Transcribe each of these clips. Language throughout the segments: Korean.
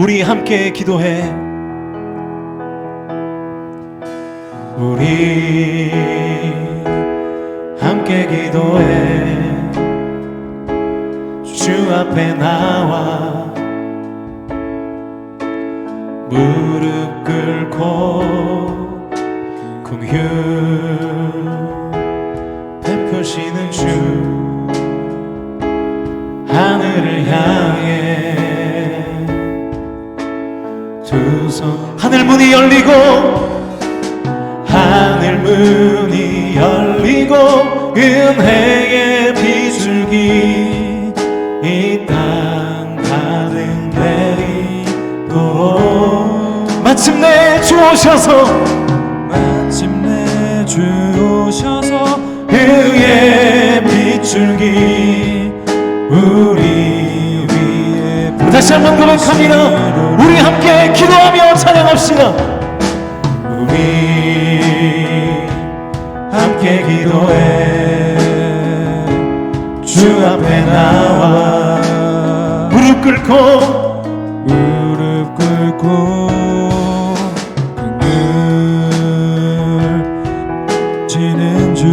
우리 함께 기도해. 우리 함께 기도해. 주 앞에 나와. 무릎 두 손 하늘 문이 열리고 하늘 문이 열리고 은혜의 비줄기 이땅 가득 내리도록 마침내 주 오셔서 마침내 주 오셔서 그의 빗줄기 우리 다시 한번 고백합니다. 우리 함께 기도하며 찬양합시다. 우리 함께 기도해. 주 앞에 나와. 무릎 꿇고. 무릎 꿇고. 그늘 지는 주.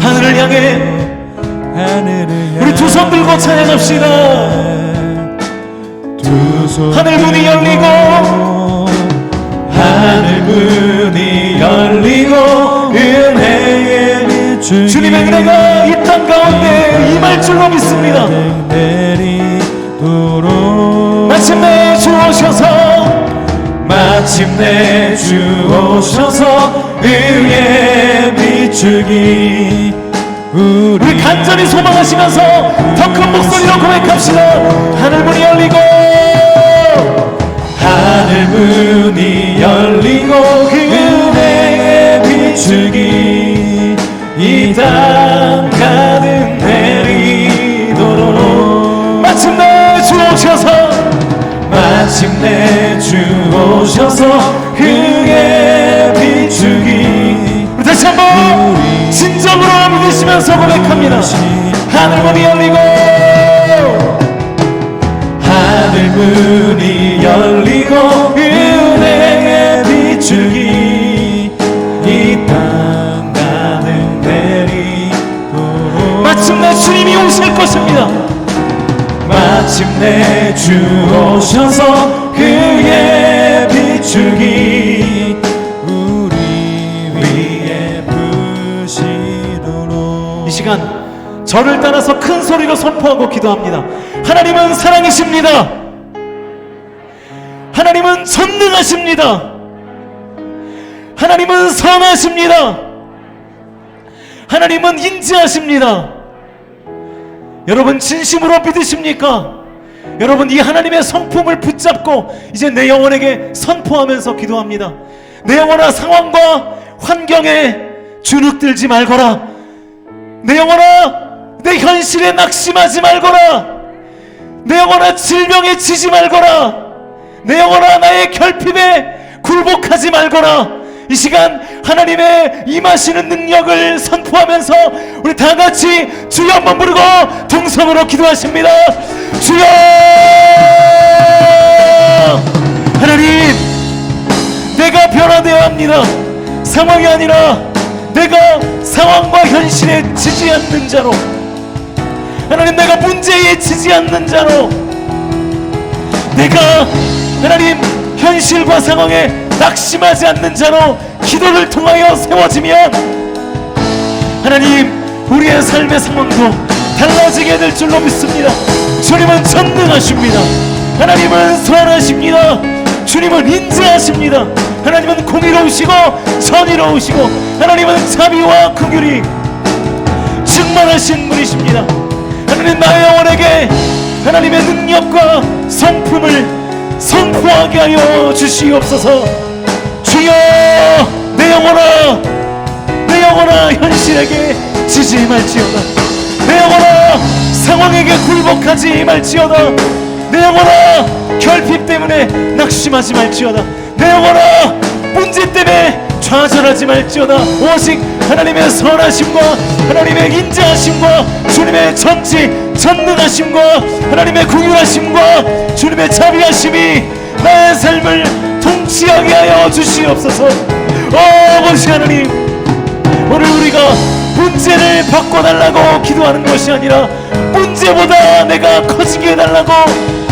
하늘을 향해 하늘을 우리 두 손 들고 찬양합시다 하늘 문이 열리고 하늘 문이 열리고 은혜의 비추기 주님의 은혜가 이 땅 가운데 임할 줄로 믿습니다. 마침내 주 오셔서 마침내 주 오셔서 의의 비추기 우리 우리 간절히 소망하시면서 더 큰 목소리로 고백합시다 마침내 주 오셔서 그의 비추기 우리 다시 한번 진정으로 믿으시면서 고백합니다. 하늘 문이 열리고 하늘 문이 열리고 은혜의 비추기 이땅 가득 내리도록 마침내 주님이 오실 것입니다 마침내 주 오셔서 그의 비추기 우리 위에 부시도록 이 시간 저를 따라서 큰 소리로 선포하고 기도합니다. 하나님은 사랑이십니다. 하나님은 전능하십니다. 하나님은 선하십니다. 하나님은 인지하십니다. 여러분 진심으로 믿으십니까? 여러분 이 하나님의 성품을 붙잡고 이제 내 영혼에게 선포하면서 기도합니다. 내 영혼아 상황과 환경에 주눅들지 말거라. 내 영혼아 내 현실에 낙심하지 말거라 내 영혼아 질병에 지지 말거라 내 영혼아 나의 결핍에 굴복하지 말거라 이 시간 하나님의 임하시는 능력을 선포하면서 우리 다 같이 주여 한번 부르고 동성으로 기도하십니다 주여 하나님 내가 변화되어야 합니다. 상황이 아니라 내가 상황과 현실에 지지 않는 자로 하나님 내가 문제에 지지 않는 자로 내가 하나님 현실과 상황에 낙심하지 않는 자로 기도를 통하여 세워지면 하나님 우리의 삶의 상황도 달라지게 될 줄로 믿습니다. 주님은 전능하십니다. 하나님은 선하십니다. 주님은 인자하십니다. 하나님은 공의로우시고 선의로우시고 하나님은 자비와 긍휼이 충만하신 분이십니다. 하나님 나의 영혼에게 하나님의 능력과 성품을 선포하게 하여 주시옵소서. 주여 내 영혼아 내 영혼아 현실에게 지지 말지어다 내 영혼아 상황에게 굴복하지 말지어다. 내 영혼아 결핍 때문에 낙심하지 말지어다. 내 영혼아 문제 때문에 좌절하지 말지어다. 오직 하나님의 선하심과 하나님의 인자하심과 주님의 전지 전능하심과 하나님의 궁율하심과 주님의 자비하심이 나의 삶을 통치하게 하여 주시옵소서. 오 아버지 하나님. 오늘 우리가 문제를 바꿔달라고 기도하는 것이 아니라 문제보다 내가 커지게 해달라고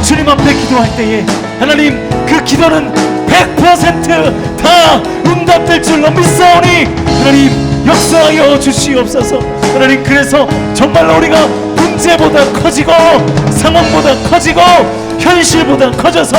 주님 앞에 기도할 때에 하나님 그 기도는 100%다 응답될 줄로 믿사오니 하나님 역사하여 주시옵소서. 하나님 그래서 정말로 우리가 문제보다 커지고 상황보다 커지고 현실보다 커져서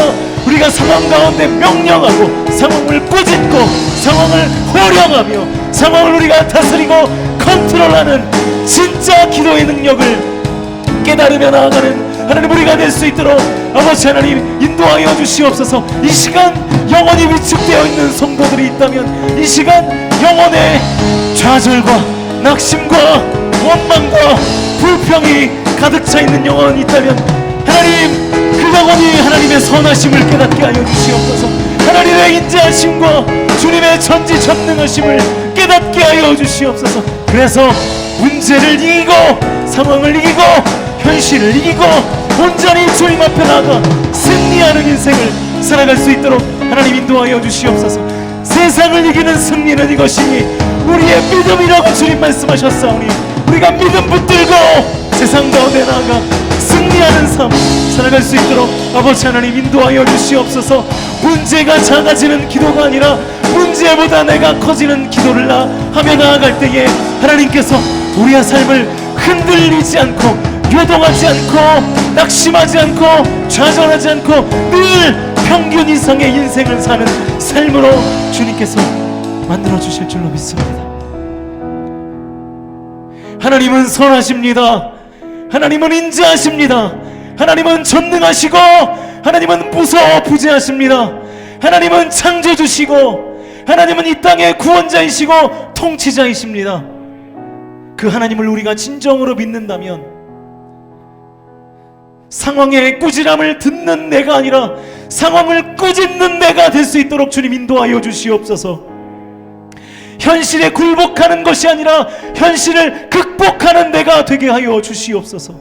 우리가 상황 가운데 명령하고 상황을 꾸짖고 상황을 호령하며 상황을 우리가 다스리고 컨트롤하는 진짜 기도의 능력을 깨달으며 나아가는 하나님 우리가 될 수 있도록 아버지 하나님 인도하여 주시옵소서. 이 시간 영원히 위축되어 있는 성도들이 있다면 이 시간 영혼의 좌절과 낙심과 원망과 불평이 가득 차 있는 영혼이 있다면 하나님 그 영혼이 하나님의 선하심을 깨닫게 하여 주시옵소서. 하나님의 인자하심과 주님의 전지전능하심을 깨닫게 하여 주시옵소서. 그래서 문제를 이기고 상황을 이기고 현실을 이기고 온전히 주님 앞에 나가 승리하는 인생을 살아갈 수 있도록 하나님 인도하여 주시옵소서. 세상을 이기는 승리는 이것이니 우리의 믿음이라고 주님 말씀하셨사오니 우리가 믿음 붙들고 세상 가운데 승리 하는 삶 살아갈 수 있도록 아버지 하나님 인도하여 주시옵소서 문제가 작아지는 기도가 아니라 문제보다 내가 커지는 기도를 나 하며 나아갈 때에 하나님께서 우리의 삶을 흔들리지 않고 요동하지 않고 낙심하지 않고 좌절하지 않고 늘 평균 이상의 인생을 사는 삶으로 주님께서 만들어 주실 줄로 믿습니다. 하나님은 선하십니다. 하나님은 인자하십니다. 하나님은 전능하시고 하나님은 무서워 부재하십니다. 하나님은 창조주시고 하나님은 이 땅의 구원자이시고 통치자이십니다. 그 하나님을 우리가 진정으로 믿는다면 상황의 꾸지람을 듣는 내가 아니라 상황을 꾸짖는 내가 될 수 있도록 주님 인도하여 주시옵소서. 현실에 굴복하는 것이 아니라 현실을 극복하는 내가 되게 하여 주시옵소서.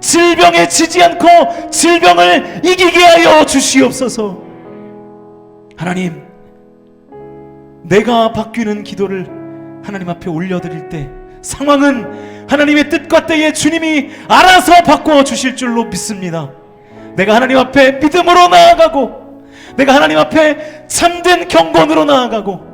질병에 지지 않고 질병을 이기게 하여 주시옵소서. 하나님, 내가 바뀌는 기도를 하나님 앞에 올려드릴 때 상황은 하나님의 뜻과 때에 주님이 알아서 바꿔 주실 줄로 믿습니다. 내가 하나님 앞에 믿음으로 나아가고 내가 하나님 앞에 참된 경건으로 나아가고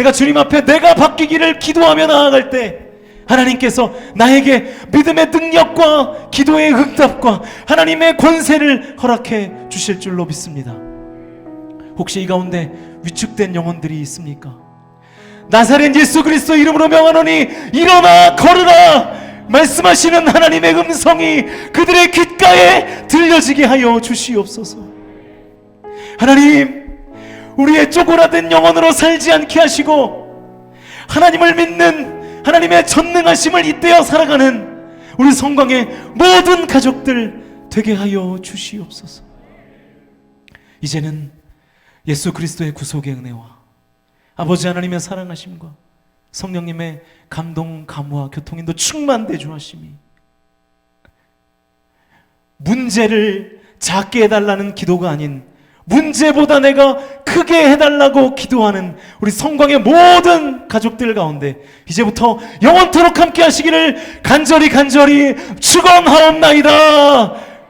내가 주님 앞에 내가 바뀌기를 기도하며 나아갈 때 하나님께서 나에게 믿음의 능력과 기도의 응답과 하나님의 권세를 허락해 주실 줄로 믿습니다. 혹시 이 가운데 위축된 영혼들이 있습니까? 나사렛 예수 그리스도 이름으로 명하노니 일어나 걸으라 말씀하시는 하나님의 음성이 그들의 귓가에 들려지게 하여 주시옵소서. 하나님, 우리의 쪼그라든 영혼으로 살지 않게 하시고 하나님을 믿는 하나님의 전능하심을 잇대어 살아가는 우리 성광의 모든 가족들 되게 하여 주시옵소서. 이제는 예수 그리스도의 구속의 은혜와 아버지 하나님의 사랑하심과 성령님의 감동, 감화, 교통인도 충만 대 주하심이 문제를 작게 해달라는 기도가 아닌 문제보다 내가 크게 해달라고 기도하는 우리 성광의 모든 가족들 가운데 이제부터 영원토록 함께 하시기를 간절히 간절히 축원하옵나이다.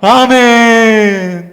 아멘.